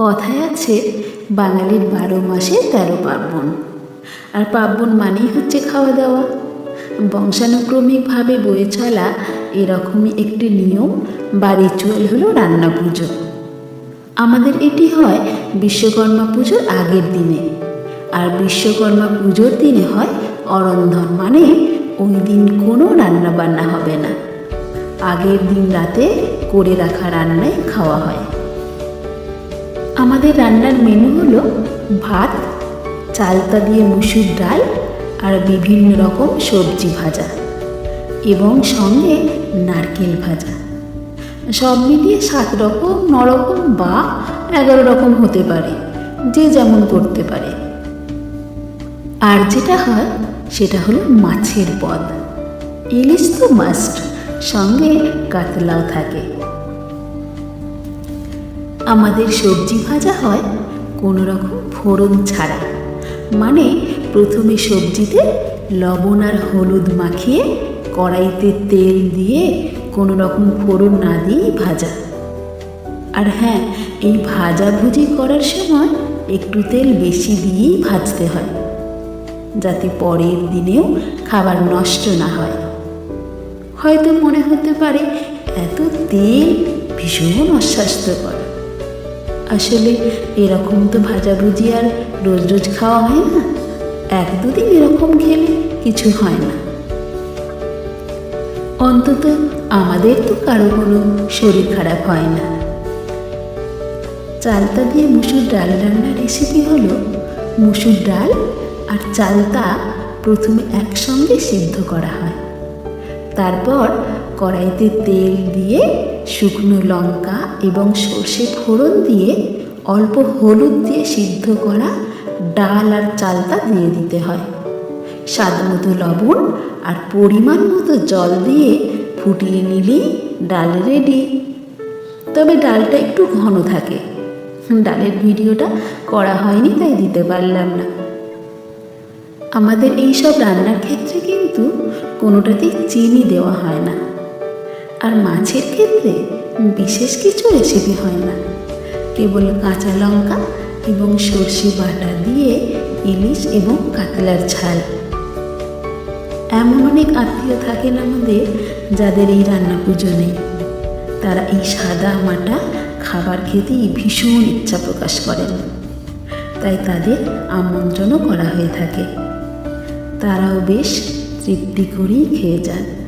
কথায় আছে বাঙালির বারো মাসে তেরো পার্বণ। আর পার্বণ মানেই হচ্ছে খাওয়া দাওয়া। বংশানুক্রমিকভাবে বয়ে চলা এরকমই একটি নিয়ম বা রিচুয়াল হলো রান্না পুজো। আমাদের এটি হয় বিশ্বকর্মা পুজোর আগের দিনে। আর বিশ্বকর্মা পুজোর দিনে হয় অরন্ধন মানে ওই দিন কোনো রান্না বান্না হবে না। আগের দিন রাতে করে রাখা রান্নাই খাওয়া হয়। আমাদের রান্নার মেনু হলো ভাত, চালতা দিয়ে মুসুর ডাল আর বিভিন্ন রকম সবজি ভাজা এবং সঙ্গে নারকেল ভাজা। সব মিলিয়ে সাত রকম, ন রকম বা এগারো রকম হতে পারে, যে যেমন করতে পারে। আর যেটা হয়, সেটা হলো মাছের পদ। ইলিশ তো মাস্ট সঙ্গে কাতলাও থাকে। আমাদের সবজি ভাজা হয় কোনো রকম ফোড়ন ছাড়া। মানে প্রথমে সবজিতে লবণ আর হলুদ মাখিয়ে কড়াইতে তেল দিয়ে কোনো রকম ফোড়ন না দিয়েই ভাজা। আর হ্যাঁ এই ভাজাভুজি করার সময় একটু তেল বেশি দিয়েই ভাজতে হয়, যাতে পরের দিনেও খাবার নষ্ট না হয়। হয়তো মনে হতে পারে, এত তেল ভীষণ অস্বাস্থ্যকর। আসলে এরকম তো ভাজাভুজি আর রোজ রোজ খাওয়া হয় না। এক দুদিন এরকম খেলে কিছু হয় না। অন্তত আমাদের তো কারও কোনো শরীর খারাপ হয় না। চালতা দিয়ে মুসুর ডাল রান্নার রেসিপি হলো মুসুর ডাল আর চালতা প্রথমে একসঙ্গে সিদ্ধ করা হয়। তারপর কড়াইতে তেল দিয়ে শুকনো লঙ্কা এবং সর্ষে ফোড়ন দিয়ে অল্প হলুদ দিয়ে সিদ্ধ করা ডাল আর চালটা দিয়ে দিতে হয়। স্বাদ মতো লবণ আর পরিমাণ মতো জল দিয়ে ফুটিয়ে নিলেই ডাল রেডি তবে ডালটা একটু ঘন থাকে। ডালের ভিডিওটা করা হয়নি, তাই দিতে পারলাম না। আমাদের এই সব রান্নার ক্ষেত্রে কিন্তু কোনোটাতেই চিনি দেওয়া হয় না। আর মাছের ক্ষেত্রে বিশেষ কিছু রেসিপি হয় না। কেবল কাঁচা লঙ্কা এবং সর্ষে বাটা দিয়ে ইলিশ এবং কাতলার ঝাল। এমন অনেক আত্মীয় থাকেন আমাদের যাদের এই রান্না পুজো নেই। তারা এই সাদা মাটা খাবার খেতেই ভীষণ ইচ্ছা প্রকাশ করেন। তাই তাদের আমন্ত্রণও করা হয়ে থাকে। তারাও বেশ তৃপ্তি করেই খেয়ে যান।